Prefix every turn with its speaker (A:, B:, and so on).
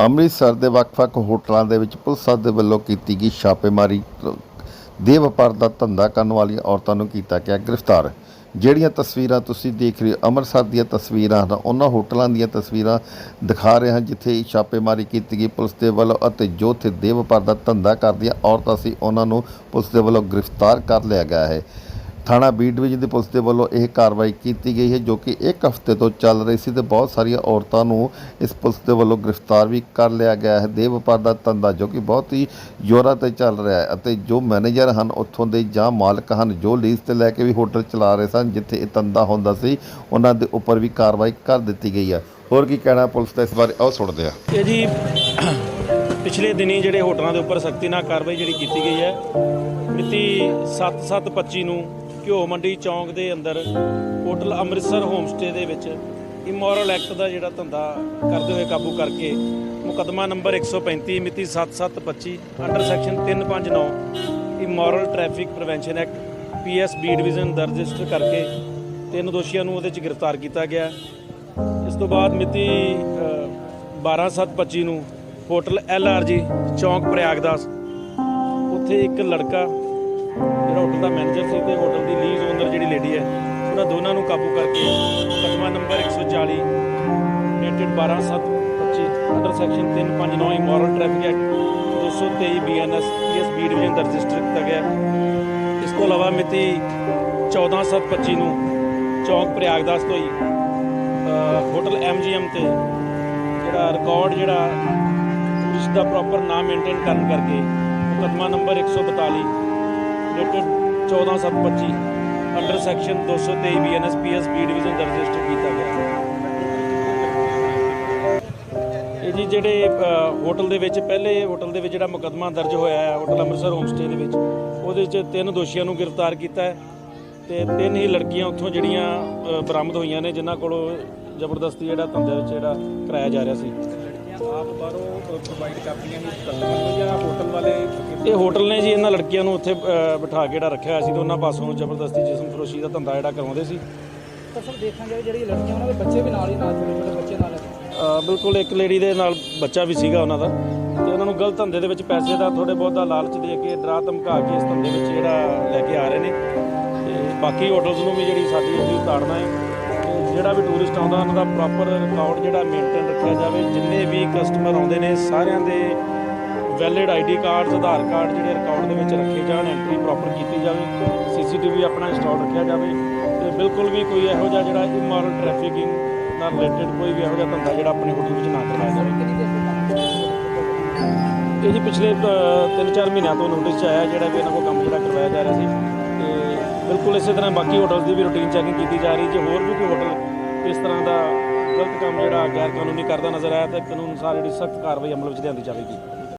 A: ਅੰਮ੍ਰਿਤਸਰ ਦੇ ਵੱਖ-ਵੱਖ ਹੋਟਲਾਂ ਦੇ ਵਿੱਚ ਪੁਲਿਸ ਦੇ ਵੱਲੋਂ ਕੀਤੀ ਗਈ ਛਾਪੇਮਾਰੀ। ਦੇ ਵਪਾਰ ਦਾ ਧੰਦਾ ਕਰਨ ਵਾਲੀਆਂ ਔਰਤਾਂ ਨੂੰ ਕੀਤਾ ਗਿਆ ਗ੍ਰਿਫਤਾਰ। ਜਿਹੜੀਆਂ ਤਸਵੀਰਾਂ ਤੁਸੀਂ ਦੇਖ ਰਹੇ ਹੋ, ਅੰਮ੍ਰਿਤਸਰ ਦੀਆਂ ਤਸਵੀਰਾਂ ਹਨ। ਉਹਨਾਂ ਹੋਟਲਾਂ ਦੀਆਂ ਤਸਵੀਰਾਂ ਦਿਖਾ ਰਹੇ ਹਾਂ, ਜਿੱਥੇ ਛਾਪੇਮਾਰੀ ਕੀਤੀ ਗਈ। ਪੁਲਿਸ ਦੇ ਵੱਲੋਂ ਅਤੇ ਜੋ ਉੱਥੇ ਦੇ ਵਪਾਰ ਦਾ ਧੰਦਾ ਕਰਦੀਆਂ ਔਰਤਾਂ ਸੀ, ਉਹਨਾਂ ਨੂੰ ਪੁਲਿਸ ਦੇ ਵੱਲੋਂ ਗ੍ਰਿਫਤਾਰ ਕਰ ਲਿਆ ਗਿਆ ਹੈ। ਥਾਣਾ ਬੀ ਡਿਵੀਜ਼ਨ ਦੀ ਪੁਲਿਸ ਦੇ ਵੱਲੋਂ ਇਹ ਕਾਰਵਾਈ ਕੀਤੀ ਗਈ ਹੈ ਜੋ ਕਿ ਇੱਕ ਹਫ਼ਤੇ ਤੋਂ ਚੱਲ ਰਹੀ ਸੀ ਤੇ ਬਹੁਤ ਸਾਰੀਆਂ ਔਰਤਾਂ ਨੂੰ ਇਸ ਪੁਲਿਸ ਦੇ ਵੱਲੋਂ ਗ੍ਰਿਫਤਾਰ ਵੀ ਕਰ ਲਿਆ ਗਿਆ ਹੈ। ਦੇਹ ਵਪਾਰ ਦਾ ਧੰਦਾ ਜੋ ਕਿ ਬਹੁਤ ਹੀ ਜ਼ੋਰਾਂ ਤੇ ਚੱਲ ਰਿਹਾ ਹੈ ਅਤੇ ਜੋ ਮੈਨੇਜਰ ਹਨ ਉੱਥੋਂ ਦੇ ਜਾਂ ਮਾਲਕ ਹਨ ਜੋ ਲੀਜ਼ ਤੇ ਲੈ ਕੇ ਵੀ ਹੋਟਲ ਚਲਾ ਰਹੇ ਸਨ ਜਿੱਥੇ ਇਹ ਧੰਦਾ ਹੁੰਦਾ ਸੀ, ਉਹਨਾਂ ਦੇ ਉੱਪਰ ਵੀ ਕਾਰਵਾਈ ਕਰ ਦਿੱਤੀ ਗਈ ਹੈ। ਹੋਰ ਕੀ ਕਹਿਣਾ ਪੁਲਿਸ ਦਾ ਇਸ ਬਾਰੇ? ਆਓ ਸੁਣਦੇ ਆ
B: ਇਹ ਜੀ ਪਿਛਲੇ ਦਿਨੀ ਜਿਹੜੇ ਹੋਟਲਾਂ ਦੇ ਉੱਪਰ ਸਖਤੀ ਨਾਲ ਕਾਰਵਾਈ ਜਿਹੜੀ ਕੀਤੀ ਗਈ ਹੈ, ਮਿਤੀ 7/7/25 ਨੂੰ ਘਿਓ ਮੰਡੀ ਚੌਂਕ ਦੇ ਅੰਦਰ ਹੋਟਲ ਅੰਮ੍ਰਿਤਸਰ ਹੋਮਸਟੇ ਦੇ ਵਿੱਚ ਇਮੋਰਲ ਐਕਟ ਦਾ ਜਿਹੜਾ ਧੰਦਾ ਕਰਦੇ ਹੋਏ ਕਾਬੂ ਕਰਕੇ ਮੁਕੱਦਮਾ ਨੰਬਰ 135 ਮਿਤੀ 7/7/25 under section 359 immoral traffic prevention act PS B division ਦਰਜ ਰਜਿਸਟਰ ਕਰਕੇ ਤਿੰਨ ਦੋਸ਼ੀਆਂ ਨੂੰ ਉਹਦੇ 'ਚ ਗ੍ਰਿਫਤਾਰ ਕੀਤਾ ਗਿਆ। ਇਸ ਤੋਂ ਬਾਅਦ ਮਿਤੀ 12/7/25 ਨੂੰ ਹੋਟਲ ਐਲਆਰਜੀ ਚੌਂਕ ਪ੍ਰਯਾਗਦਾਸ, ਉੱਥੇ ਇੱਕ ਲੜਕਾ ਜਿਹੜਾ ਹੋਟਲ ਦਾ ਮੈਨੇਜਰ ਸੀ ਤੇ ਹੋਟਲ ਦੀ ਲੀਜ਼ ਓਨਰ ਜਿਹੜੀ ਲੇਡੀ ਹੈ ਉਹਨਾਂ ਦੋਨਾਂ ਨੂੰ ਕਾਬੂ ਕਰਕੇ ਮੁਕੱਦਮਾ number 140 dated 12/7/25 under section 359 immoral traffic act 223 BNS PS B division ਦਰਜ ਰਜਿਸਟਰ ਕੀਤਾ ਗਿਆ। ਇਸ ਤੋਂ ਇਲਾਵਾ ਮਿਤੀ 14/7/25 ਨੂੰ ਚੌਂਕ ਪ੍ਰਯਾਗਦਾਸ ਤੋਂ ਹੀ ਅ, ਹੋਟਲ ਐਮਜੀਐਮ ਤੇ ਜਿਹੜਾ ਰਿਕਾਰਡ ਜਿਹੜਾ ਟੂਰਿਸਟ ਦਾ ਪ੍ਰੋਪਰ ਨਾਮ ਮੇਨਟੇਨ ਕਰਨ ਕਰਕੇ ਮੁਕੱਦਮਾ number 142 dated 14725 under section 223 BNS PS B division ਦਰਜ ਰਜਿਸਟਰ ਕੀਤਾ ਗਿਆ। ਇਹ ਜੀ ਜਿਹੜੇ ਹੋਟਲ ਦੇ ਵਿੱਚ, ਪਹਿਲੇ ਹੋਟਲ ਦੇ ਵਿੱਚ ਜਿਹੜਾ ਮੁਕੱਦਮਾ ਦਰਜ ਹੋਇਆ ਹੈ ਹੋਟਲ ਅੰਮ੍ਰਿਤਸਰ ਹੋਮ ਸਟੇ ਦੇ ਵਿੱਚ, ਉਹਦੇ 'ਚ ਤਿੰਨ ਦੋਸ਼ੀਆਂ ਨੂੰ ਗ੍ਰਿਫਤਾਰ ਕੀਤਾ ਹੈ ਤੇ ਤਿੰਨ ਹੀ ਲੜਕੀਆਂ ਉੱਥੋਂ ਜਿਹੜੀਆਂ ਬਰਾਮਦ ਹੋਈਆਂ ਨੇ, ਜਿਨ੍ਹਾਂ ਕੋਲੋਂ ਜ਼ਬਰਦਸਤੀ ਜਿਹੜਾ ਧੰਦੇ ਵਿੱਚ ਜਿਹੜਾ ਕਰਾਇਆ ਜਾ ਰਿਹਾ ਸੀ।
C: ਆਪ ਬਾਹਰੋਂ ਪ੍ਰੋਵਾਈਡ ਕਰਦੀਆਂ ਨੇ ਕਸਟਮਰ ਨੂੰ ਜਾਂ ਹੋਟਲ ਵਾਲੇ
B: ਇਹ ਹੋਟਲ ਨੇ ਜੀ ਇਹਨਾਂ ਲੜਕੀਆਂ ਨੂੰ ਉੱਥੇ ਬਿਠਾ ਕੇ ਜਿਹੜਾ ਰੱਖਿਆ ਹੋਇਆ ਸੀ ਤੇ ਉਹਨਾਂ ਪਾਸੋਂ ਜ਼ਬਰਦਸਤੀ ਜਿਸਮ ਫਰੋਸ਼ੀ ਦਾ ਧੰਦਾ ਜਿਹੜਾ ਕਰਵਾਉਂਦੇ ਸੀ।
C: ਤਾਂ ਸਰ ਦੇਖਾਂ ਜਾਵੇ ਜਿਹੜੀ ਲੜਕੀਆਂ ਉਹਨਾਂ ਦੇ ਬੱਚੇ ਵੀ ਨਾਲ ਹੀ ਨਾਲ ਛੋਟੇ ਛੋਟੇ ਬੱਚੇ ਨਾਲ
B: ਅ, ਬਿਲਕੁਲ ਇੱਕ ਲੇਡੀ ਦੇ ਨਾਲ ਬੱਚਾ ਵੀ ਸੀਗਾ ਉਹਨਾਂ ਦਾ। ਤੇ ਉਹਨਾਂ ਨੂੰ ਗਲਤ ਧੰਦੇ ਦੇ ਵਿੱਚ ਪੈਸੇ ਦਾ ਥੋੜੇ ਬਹੁਤ ਦਾ ਲਾਲਚ ਦੇ ਕੇ ਡਰਾ ਧਮਕਾ ਕੇ ਇਸ ਧੰਦੇ ਵਿੱਚ ਜਿਹੜਾ ਲੈ ਕੇ ਆ ਰਹੇ ਨੇ। ਤੇ ਬਾਕੀ ਹੋਟਲਸ ਨੂੰ ਵੀ ਜਿਹੜੀ ਸਾਡੀ ਇਹੀ ਤਾੜਨਾ ਹੈ ਜਿਹੜਾ ਵੀ ਟੂਰਿਸਟ ਆਉਂਦਾ, ਉਹਨਾਂ ਦਾ ਪ੍ਰੋਪਰ ਰਿਕਾਰਡ ਜਿਹੜਾ ਮੇਨਟੇਨ ਰੱਖਿਆ ਜਾਵੇ। ਜਿੰਨੇ ਵੀ ਕਸਟਮਰ ਆਉਂਦੇ ਨੇ, ਸਾਰਿਆਂ ਦੇ valid ID cards Aadhaar card ਜਿਹੜੇ ਰਿਕਾਰਡ ਦੇ ਵਿੱਚ ਰੱਖੇ ਜਾਣ ਐਂਟਰੀ ਪ੍ਰੋਪਰ ਕੀਤੀ ਜਾਵੇ ਸੀਸੀਟੀਵੀ ਆਪਣਾ ਇੰਸਟਾਲ ਰੱਖਿਆ ਜਾਵੇ। ਤੇ ਬਿਲਕੁਲ ਵੀ ਕੋਈ ਇਹੋ ਜਿਹਾ ਜਿਹੜਾ ਇਮੋਰਲ ਟ੍ਰੈਫਿਕਿੰਗ ਨਾਲ ਰਿਲੇਟਡ ਕੋਈ ਵੀ ਇਹੋ ਜਿਹਾ ਧੰਦਾ ਜਿਹੜਾ ਆਪਣੇ ਹੋਟਲ ਵਿੱਚ ਨਾ ਕਰਵਾਇਆ ਜਾਵੇ।
C: ਕਿੰਨੀ
B: ਇਹ ਜੀ ਪਿਛਲੇ 3-4 ਮਹੀਨਿਆਂ ਤੋਂ ਨੋਟਿਸ 'ਚ ਆਇਆ ਜਿਹੜਾ ਵੀ ਇਹਨਾਂ ਕੋਲ ਕੰਮ ਜਿਹੜਾ ਕਰਵਾਇਆ ਜਾ ਰਿਹਾ ਸੀ। ਤੇ ਬਿਲਕੁਲ ਇਸੇ ਤਰ੍ਹਾਂ ਬਾਕੀ ਹੋਟਲਸ ਦੀ ਵੀ ਰੂਟੀਨ ਚੈਕਿੰਗ ਕੀਤੀ ਜਾ ਰਹੀ, ਜੇ ਹੋਰ ਵੀ ਕੋਈ ਹੋਟਲ ਇਸ ਤਰ੍ਹਾਂ ਦਾ ਗਲਤ ਕੰਮ ਜਿਹੜਾ ਗੈਰ ਕਾਨੂੰਨੀ ਕਰਦਾ ਨਜ਼ਰ ਆਇਆ ਤਾਂ ਕਾਨੂੰਨ ਅਨੁਸਾਰ ਜਿਹੜੀ ਸਖਤ ਕਾਰਵਾਈ ਅਮਲ ਵਿੱਚ ਲਿਆਂਦੀ ਜਾਵੇਗੀ।